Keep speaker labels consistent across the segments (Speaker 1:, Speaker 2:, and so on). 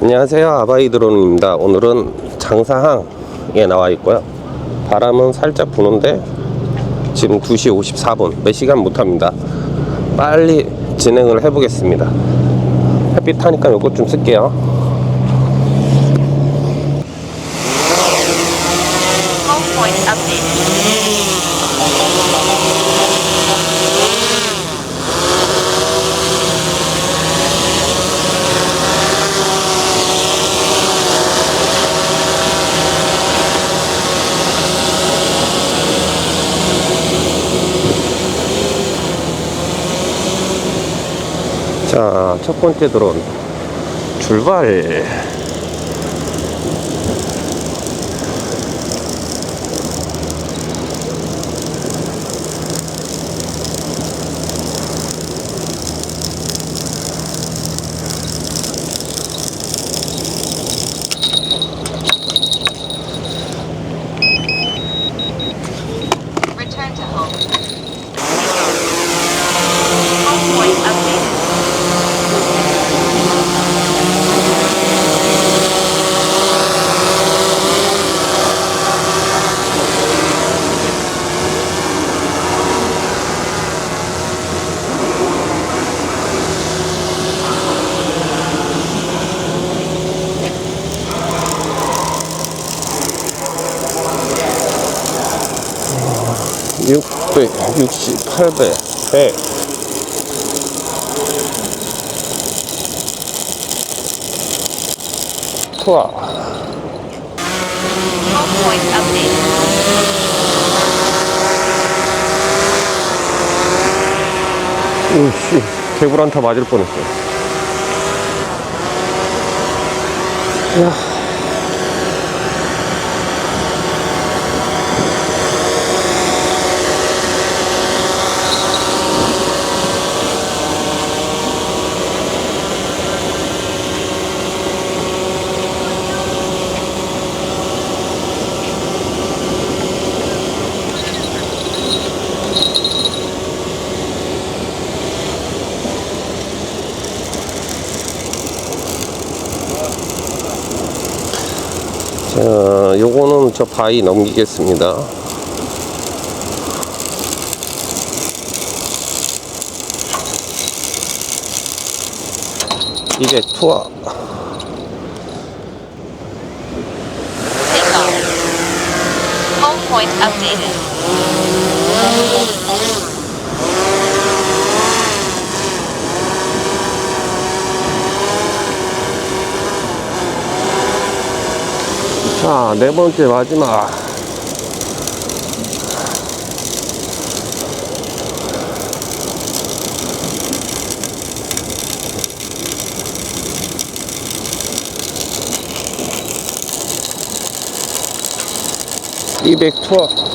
Speaker 1: 안녕하세요. 아바이 드론입니다. 오늘은 장사항에 나와 있고요. 바람은 살짝 부는데 지금 2시 54분 몇 시간 못합니다. 빨리 진행을 해보겠습니다. 햇빛 타니까 요것 좀 쓸게요
Speaker 2: Home point updated.
Speaker 1: 자 첫 번째 드론 출발 600, 60, 800, 100. 투하. 오씨, 개구란타 맞을 뻔했어. 야. 자, 요거는 저 바위 넘기겠습니다. 이게 투하.
Speaker 2: Point updated.
Speaker 1: 자, 네 번째 마지막. 이백 투하.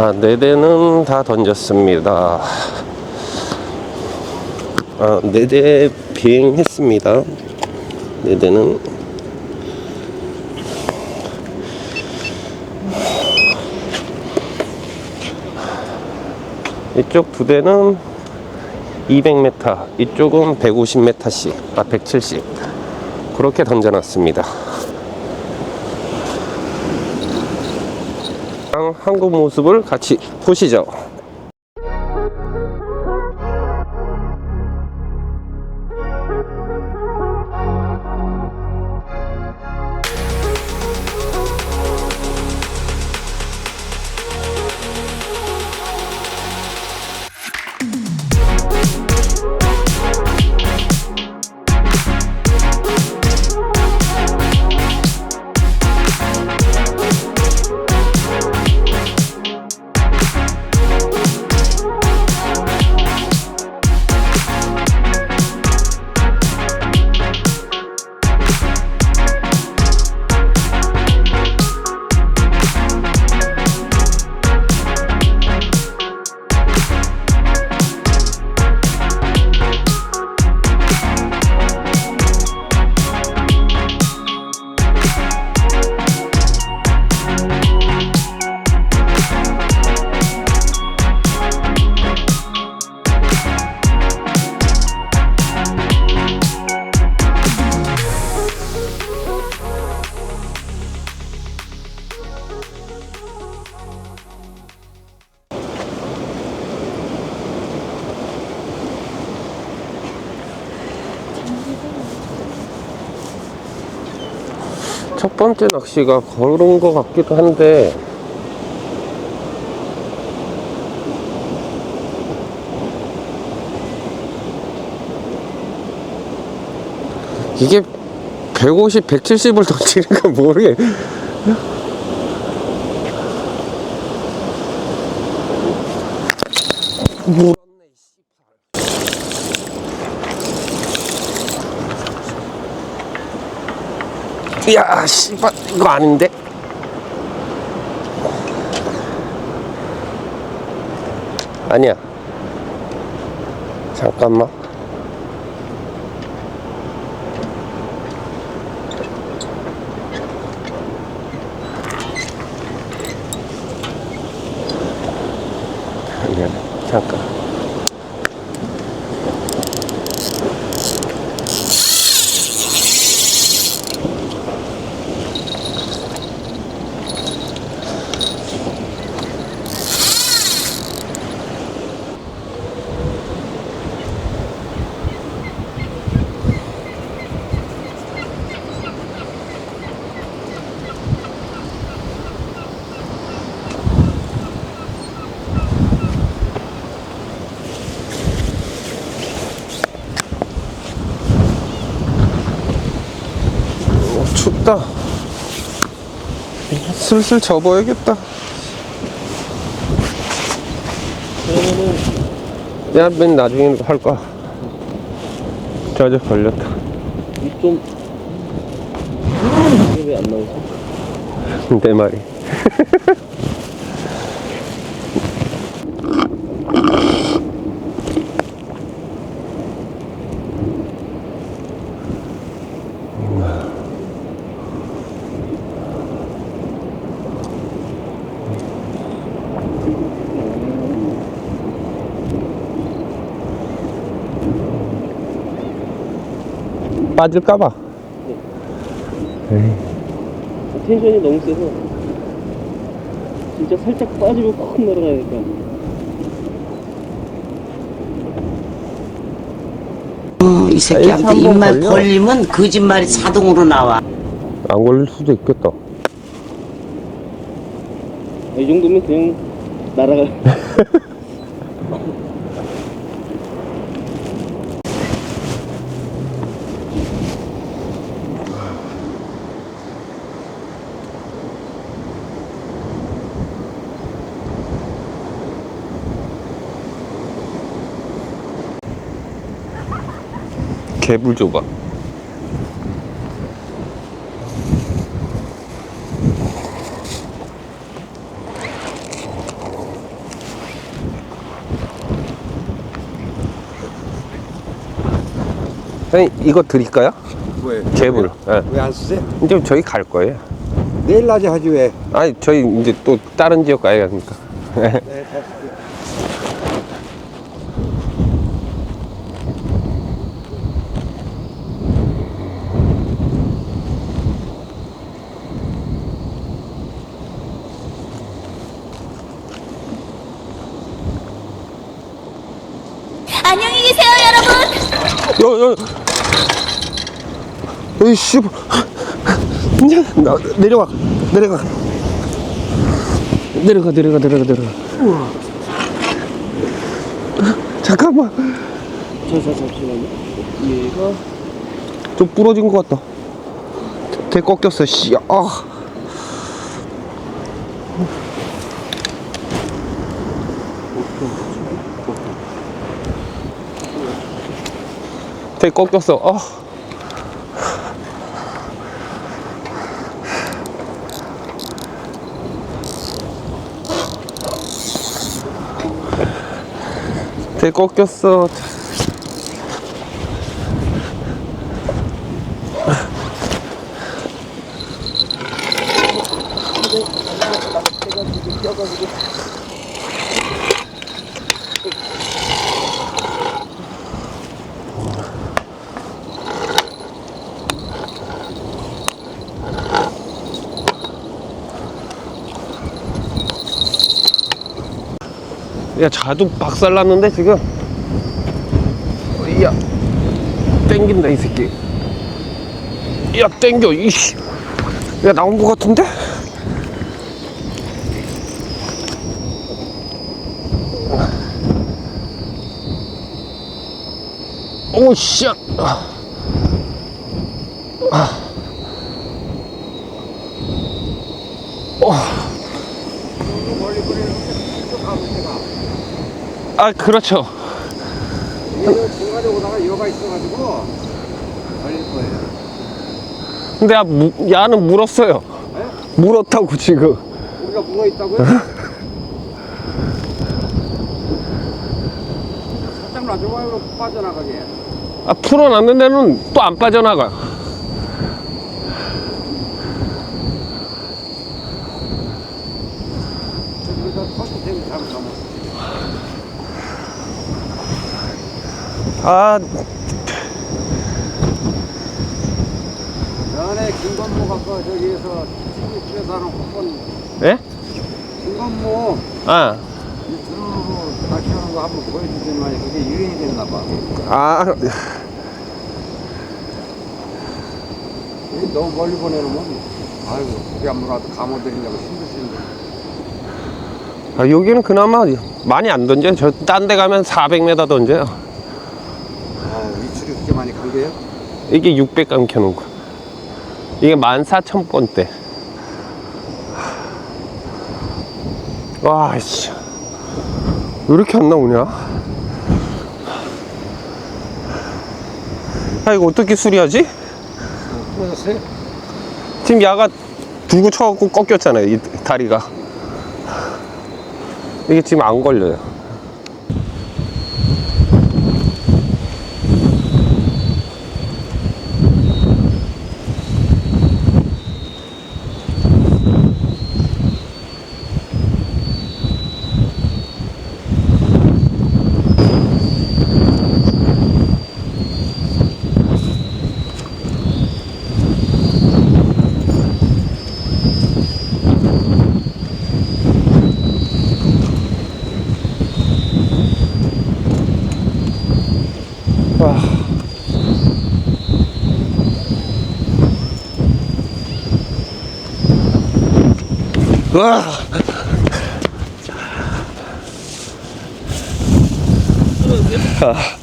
Speaker 1: 자, 네 대는 다 던졌습니다. 아, 네 대 비행했습니다. 네 대는 이쪽 두 대는 200m, 이쪽은 150m씩, 아 170. 그렇게 던져놨습니다. 한- 한국 모습을 같이 보시죠. 첫 번째 낚시가 그런 것 같기도 한데 이게 150, 170을 던지는 건 모르겠. 물 야, 씨발, 이거 아닌데? 아니야. 잠깐만. 아니야, 잠깐. 어, 춥다. 슬슬 접어야겠다. 야, 맨 나중에 할 거야. 저저 걸렸다.
Speaker 3: 좀 이게 왜안 나오지?
Speaker 1: 내 말이. 빠질까봐.
Speaker 3: 텐션이 너무 세서 진짜 살짝 빠지면 콕 날아가니까
Speaker 4: 어, 이 새끼한테
Speaker 1: 에이스 한번
Speaker 4: 입만
Speaker 1: 걸려.
Speaker 4: 벌리면 거짓말이 자동으로 나와.
Speaker 1: 안 걸릴 수도 있겠다.
Speaker 3: 이 정도면 그냥 날아가
Speaker 1: 개불 줘봐. 선생님 이거 드릴까요?
Speaker 5: 왜?
Speaker 1: 개불. 예.
Speaker 5: 왜 안 쓰세요?
Speaker 1: 이제 저희 갈 거예요.
Speaker 5: 내일 낮에 하지 왜?
Speaker 1: 아니 저희 이제 또 다른 지역 가야 하니까.
Speaker 5: 네, 다 쓸게요.
Speaker 6: 안녕히 계세요, 여러분.
Speaker 1: 야, 야. 에이 씨. 나, 내려와. 내려가. 내려가, 내려가, 내려가, 내려가. 잠깐만.
Speaker 3: 저, 저, 잠시만요. 얘가
Speaker 1: 좀 부러진 것 같다. 대 꺾였어, 씨. 아. 대 꺾였어. 아. 대 꺾였어. 야 자두 박살 났는데 지금? 야 땡긴다 이 새끼. 야 땡겨 이씨. 야 나온 것 같은데? 오 씨 아 그렇죠
Speaker 5: 얘는 중간에 오다가 여가 있어가지고 걸릴 거예요.
Speaker 1: 근데 야, 무, 야는 물었어요 물었다고 지금
Speaker 5: 우리가 물어 있다고요? 살짝 놔줘봐요. 빠져나가게.
Speaker 1: 아, 풀어놨는 데는 또 안 빠져나가.
Speaker 5: 여기서 터치 되면 잘 감아.
Speaker 1: 아,
Speaker 5: 전에 김건모 갖고 저기에서 TV에서 하는 호권
Speaker 1: 예?
Speaker 5: 김건모
Speaker 1: 아,
Speaker 5: 이 드론으로 낚시하는 거 한번 보여주더니 그게 유행이 됐나 봐.
Speaker 1: 아,
Speaker 5: 너무 멀리 보내놓으면 아이고 우리 안 물어도 감어드리려고 힘드시는데
Speaker 1: 아, 여기는 그나마 많이 안 던져요. 저 딴 데 가면 400m 던져요.
Speaker 5: 아 위출이 그렇게 많이 간 거예요?
Speaker 1: 이게 600감 켜놓은 거. 이게 14,000번대. 와, 씨. 왜 이렇게 안 나오냐? 아, 이거 어떻게 수리하지? 지금 야가 두고 쳐갖고 꺾였잖아요, 이 다리가. 이게 지금 안 걸려요. 와. 아.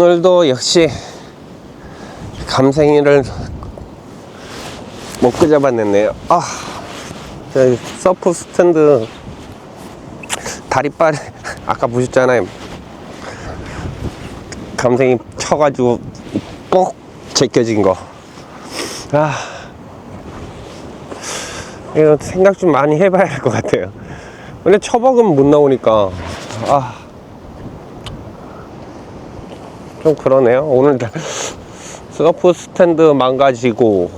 Speaker 1: 오늘도 역시 감생이를 못 끄잡아냈네요. 아, 서프 스탠드 다리빨 아까 보셨잖아요. 감생이 쳐가지고 뻑 제껴진 거. 아, 이거 생각 좀 많이 해봐야 할 것 같아요. 근데 처박은 못 나오니까 아. 좀 그러네요. 오늘 서프 스탠드 망가지고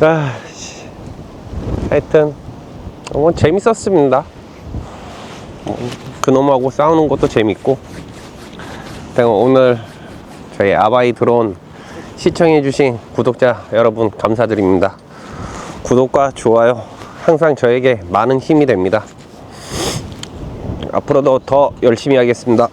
Speaker 1: 아, 씨. 하여튼 뭐 재밌었습니다. 뭐, 그놈하고 싸우는 것도 재밌고 오늘 저희 아바이 드론 시청해주신 구독자 여러분 감사드립니다. 구독과 좋아요 항상 저에게 많은 힘이 됩니다. 앞으로도 더 열심히 하겠습니다.